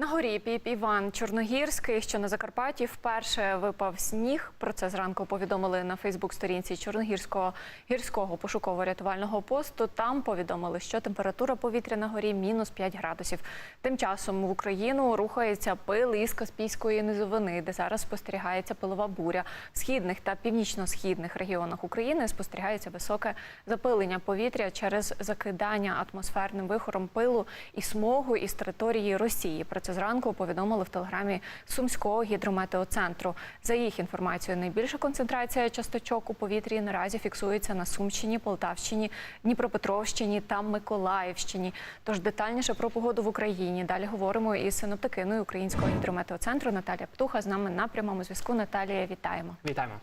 На горі Піп Іван Чорногірський, що на Закарпатті, вперше випав сніг. Про це зранку повідомили на Фейсбук-сторінці Чорногірського гірського пошуково-рятувального посту. Там повідомили, що температура повітря на горі мінус 5 градусів. Тим часом в Україну рухається пил із Каспійської низовини, де зараз спостерігається пилова буря. В східних та північно-східних регіонах України спостерігається високе запилення повітря через закидання атмосферним вихором пилу і смогу із території Росії. Про це зранку повідомили в телеграмі Сумського гідрометеоцентру. За їх інформацією, найбільша концентрація часточок у повітрі наразі фіксується на Сумщині, Полтавщині, Дніпропетровщині та Миколаївщині. Тож детальніше про погоду в Україні. Далі говоримо із синоптикиною Українського гідрометеоцентру Наталія Птуха. З нами на прямому зв'язку. Наталія, вітаємо. Вітаємо.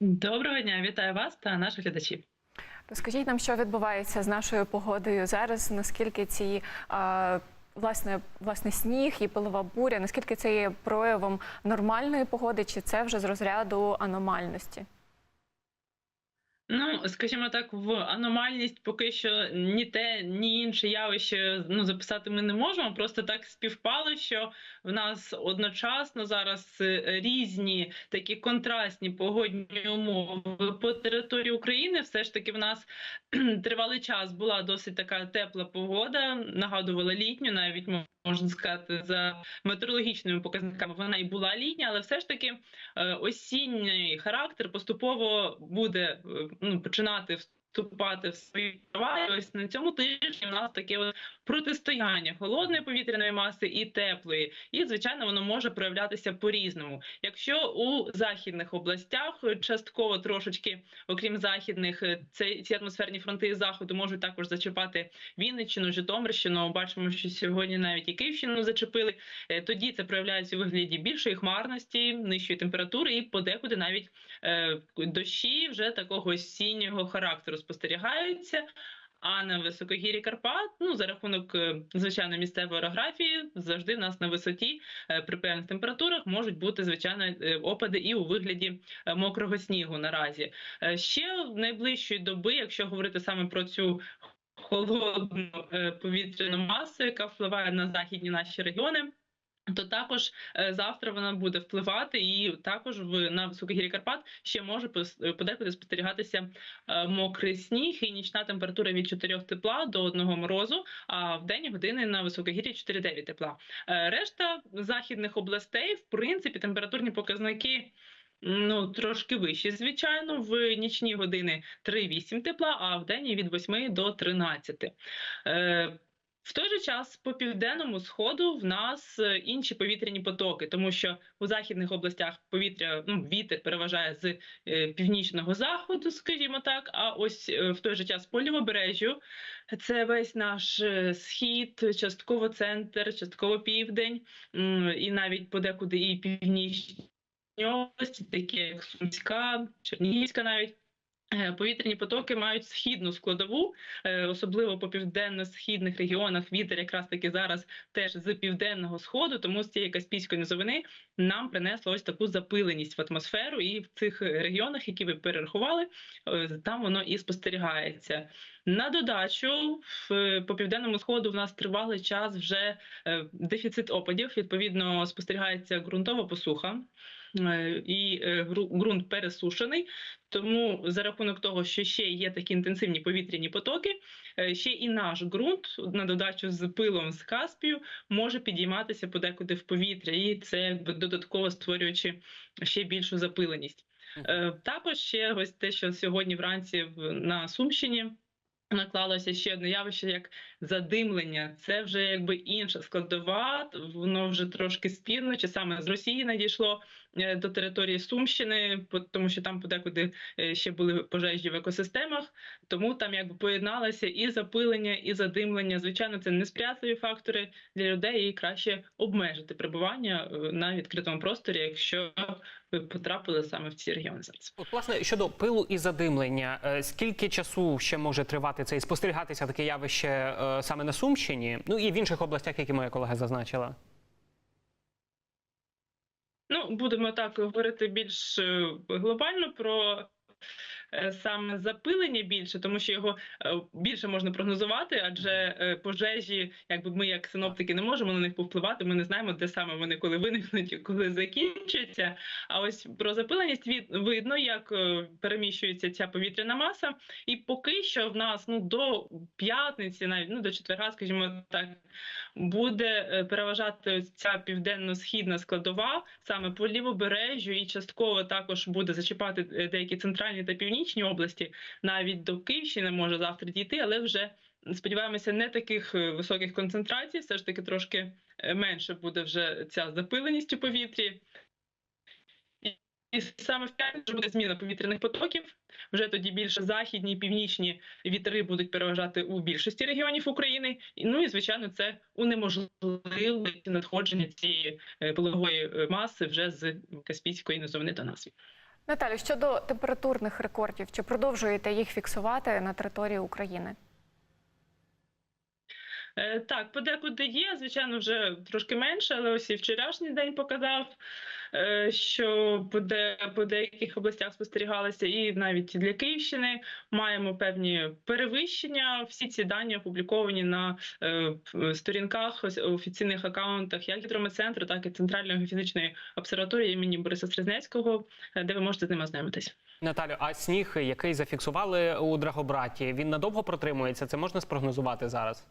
Доброго дня, вітаю вас та наших глядачів. Розкажіть нам, що відбувається з нашою погодою зараз. Наскільки ці а, власне власне сніг і пилова буря, наскільки це є проявом нормальної погоди, чи це вже з розряду аномальності? Ну, скажімо так, в аномальність поки що ні те, ні інше явище ну, записати ми не можемо. Просто так співпало, що в нас одночасно зараз е, різні такі контрастні погодні умови по території України. Все ж таки, в нас тривалий час була досить така тепла погода, нагадувала літню, навіть можна сказати, за метеорологічними показниками вона і була літня, але все ж таки е, осінній характер поступово буде е, ну, починати вступати в свої права. І ось на цьому тижні у нас таке от протистояння холодної повітряної маси і теплої. І звичайно, воно може проявлятися по-різному. Якщо у західних областях частково трошечки, окрім західних, це ці атмосферні фронти заходу можуть також зачіпати Вінниччину, Житомирщину. Бачимо, що сьогодні навіть і Київщину зачепили. Е, Тоді це проявляється у вигляді більшої хмарності, нижчої температури, і подекуди навіть е, дощі вже такого осіннього характеру спостерігаються. А на високогір'ї Карпат, ну за рахунок е, звичайно місцевої орографії, завжди в нас на висоті е, при певних температурах можуть бути звичайно е, опади і у вигляді мокрого снігу. Наразі ще в найближчої доби, якщо говорити саме про цю холодну повітряну масу, яка впливає на західні наші регіони. То також е, завтра вона буде впливати, і також в на високогір'ї Карпат ще може подекуди спостерігатися е, мокрий сніг і нічна температура від 4 тепла до 1 морозу, а в день години на високогір'ї 4-9 тепла. Е, Решта західних областей, в принципі, температурні показники. Ну, трошки вищі, звичайно, в нічні години 3-8 тепла, а в день від 8 до 13. Е, в той же час по південному сходу в нас е, інші повітряні потоки, тому що у західних областях повітря ну, вітер переважає з е, північного заходу, скажімо так. А ось е, в той же час по лівобережжю це весь наш схід, частково центр, частково південь, і навіть подекуди і північні області, такі як Сумська, Чернігівська навіть. Е, Повітряні потоки мають східну складову, е, особливо по південно-східних регіонах. Вітер якраз таки зараз теж з південного сходу, тому з цієї каспійської низовини нам принесло ось таку запиленість в атмосферу, і в цих регіонах, які ви перерахували, е, там воно і спостерігається. На додачу по південному сходу в нас тривалий час вже дефіцит опадів. Відповідно, спостерігається ґрунтова посуха. Е, І е, ґрунт пересушений, тому за рахунок того, що ще є такі інтенсивні повітряні потоки, е, ще і наш ґрунт на додачу з пилом з Каспію може підійматися подекуди в повітря, і це додатково створюючи ще більшу запиленість. Також ще ось те, що сьогодні вранці на Сумщині. Наклалося ще одне явище як задимлення. Це вже якби інша складова. Воно вже трошки з півночі, саме з Росії надійшло до території Сумщини, тому що там подекуди е, ще були пожежі в екосистемах. Тому там якби поєдналося і запилення, і задимлення. Звичайно, це несприятливі фактори для людей, і краще обмежити перебування е, на відкритому просторі, якщо ви потрапили саме в ці регіони зараз. От, власне, щодо пилу і задимлення, е, скільки часу ще може тривати це і спостерігатися таке явище е, саме на Сумщині, ну і в інших областях, які моя колега зазначила? Ну, будемо так говорити більш е, глобально про е, саме запилення більше, тому що його е, більше можна прогнозувати, адже пожежі, якби ми як синоптики не можемо на них повпливати. Ми не знаємо, де саме вони коли виникнуть коли закінчаться. А ось про запиленість від видно, як переміщується ця повітряна маса, і поки що в нас ну до п'ятниці, навіть ну до четверга, скажімо так, буде е, переважати ця південно-східна складова саме по лівобережжю, і частково також буде зачіпати е, деякі центральні та північні області. Навіть до Київщини може завтра дійти, але вже сподіваємося, не таких е, високих концентрацій, все ж таки трошки менше буде вже ця запиленість у повітрі. І- саме в п'ятницю буде зміна повітряних потоків. Вже тоді більше західні і північні вітри будуть переважати у більшості регіонів України. Ну і звичайно, це унеможливить надходження цієї е, пилової е, маси вже з Каспійської низовини до нас. Наталю, щодо температурних рекордів, чи продовжуєте їх фіксувати на території України? Е, Так, подекуди є, звичайно, вже трошки менше, але ось і вчорашній день показав, е, що по, де, по деяких областях спостерігалися, і навіть для Київщини маємо певні перевищення. Всі ці дані опубліковані на е, сторінках офіційних акаунтах як гідрометцентру, так і Центральної фізичної обсерваторії імені Бориса Стрізнецького, е, де ви можете з ними ознайомитись. Наталю, а сніг, який зафіксували у Драгобраті, він надовго протримується? Це можна спрогнозувати зараз?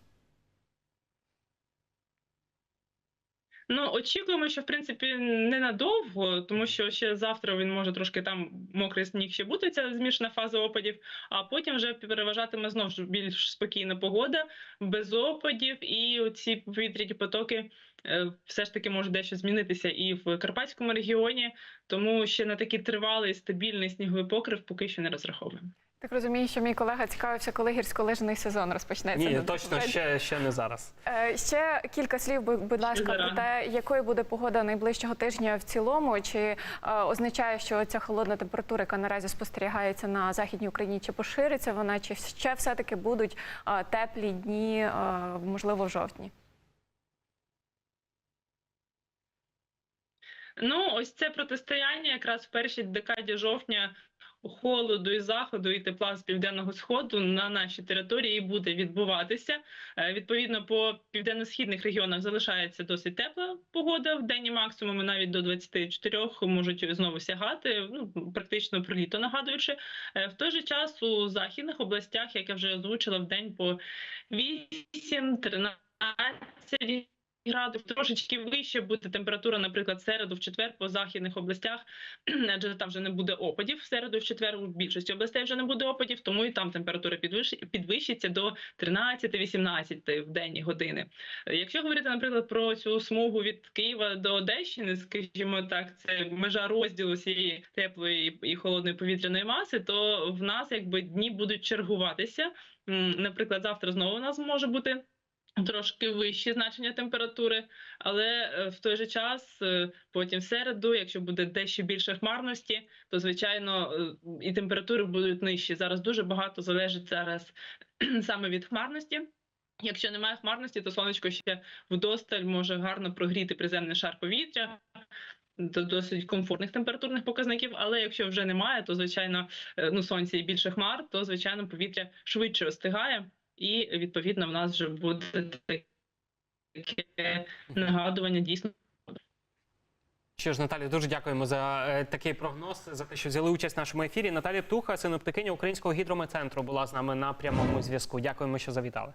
Ну, очікуємо, що в принципі ненадовго, тому що ще завтра він може трошки там мокрий сніг ще бути, ця змішана фаза опадів, а потім вже переважатиме знову ж більш спокійна погода, без опадів, і ці повітряні потоки е, все ж таки можуть дещо змінитися і в Карпатському регіоні, тому ще на такий тривалий стабільний сніговий покрив поки що не розраховуємо. Так розумію, що мій колега цікавився, коли гірськолижний сезон розпочнеться. Ні, точно ще, ще не зараз. Е, Ще кілька слів, будь будь ласка, про те, якою буде погода найближчого тижня в цілому. Чи е, означає, що ця холодна температура, яка наразі спостерігається на західній Україні, чи пошириться вона, чи ще все-таки будуть е, теплі дні, е, можливо, в жовтні? Ну, ось це протистояння якраз в першій декаді жовтня холоду і заходу і тепла з південного сходу на нашій території буде відбуватися. Е, Відповідно, по південно-східних регіонах залишається досить тепла погода. В денні максимуми навіть до 24 можуть знову сягати. Ну практично про літо нагадуючи. Е, В той же час у західних областях, як я вже озвучила, в день по 8-13 градусів, трошечки вище буде температура, наприклад, середу, в четвер по західних областях, адже там вже не буде опадів. В середу, в четвер у більшості областей вже не буде опадів, тому і там температура підвищ- підвищиться до 13-18 в денні години. Якщо говорити, наприклад, про цю смугу від Києва до Одещини, скажімо так, це межа розділу цієї теплої і холодної повітряної маси, то в нас якби дні будуть чергуватися. Наприклад, завтра знову у нас може бути трошки вищі значення температури, але е, в той же час, е, потім в середу, якщо буде дещо більше хмарності, то звичайно е, і температури будуть нижчі. Зараз дуже багато залежить зараз саме від хмарності. Якщо немає хмарності, то сонечко ще вдосталь може гарно прогріти приземний шар повітря. До досить комфортних температурних показників, але якщо вже немає, то звичайно ну сонця і більше хмар, то звичайно повітря швидше остигає, і відповідно в нас вже буде таке нагадування дійсно. Що ж, Наталі, дуже дякуємо за е, такий прогноз, за те, що взяли участь в нашому ефірі. Наталія Птуха, синоптикиня Українського гідрометцентру, була з нами на прямому зв'язку. Дякуємо, що завітали.